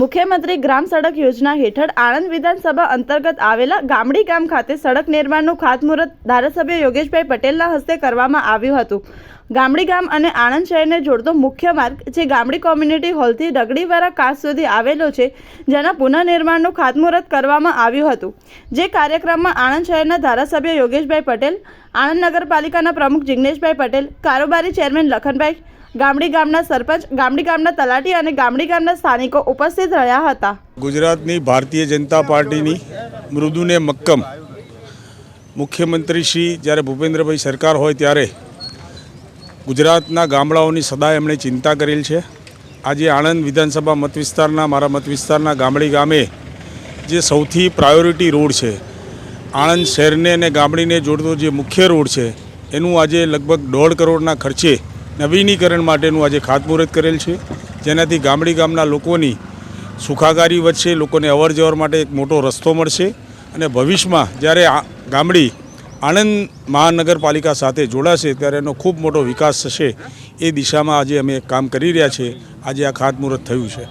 મુખ્યમંત્રી ગ્રામ સડક યોજના હેઠળ આણંદ વિધાનસભા અંતર્ગત આવેલા ગામડી ગામ ખાતે સડક નિર્માણનું ખાતમુહૂર્ત ધારાસભ્ય યોગેશભાઈ પટેલના હસ્તે કરવામાં આવ્યું હતું. ગામડી ગામ અને આણંદ શહેરને જોડતો મુખ્ય માર્ગ જે ગામડી કોમ્યુનિટી હોલથી રગડીવાળા કાચ સુધી આવેલો છે, જેના પુનઃનિર્માણનું ખાતમુહૂર્ત કરવામાં આવ્યું હતું. જે કાર્યક્રમમાં આણંદ શહેરના ધારાસભ્ય યોગેશભાઈ પટેલ, આણંદ નગરપાલિકાના પ્રમુખ જિગ્નેશભાઈ પટેલ, કારોબારી ચેરમેન લખનભાઈ ગામડી ગામના સરપંચ, ગામડી ગામના તલાટી અને ગામડી ગામના સ્થાનિકો ઉપસ્થિત રહ્યા હતા. ગુજરાતની ભારતીય જનતા પાર્ટીની મૃદુને મક્કમ મુખ્યમંત્રી શ્રી જ્યારે ભૂપેન્દ્રભાઈ સરકાર હોય ત્યારે ગુજરાતના ગામડાઓની સદાય એમણે ચિંતા કરેલ છે. આજે આણંદ વિધાનસભા મત વિસ્તારના મારા મત વિસ્તારના ગામડી ગામે જે સૌથી પ્રાયોરિટી રોડ છે, આણંદ શહેરને અને ગામડીને જોડતો જે મુખ્ય રોડ છે, એનું આજે લગભગ દોઢ કરોડના ખર્ચે નવીનીકરણ માટેનું આજે ખાતમુહૂર્ત કરેલ છે. જેનાથી ગામડી ગામના લોકોની સુખાકારી વધશે, લોકોને અવર જવર માટે એક મોટો રસ્તો મળશે અને ભવિષ્યમાં જ્યારે ગામડી આણંદ મહાનગરપાલિકા સાથે જોડાશે ત્યારે એનો ખૂબ મોટો વિકાસ થશે એ દિશામાં આજે અમે કામ કરી રહ્યા છીએ. આજે આ ખાતમુહૂર્ત થયું છે.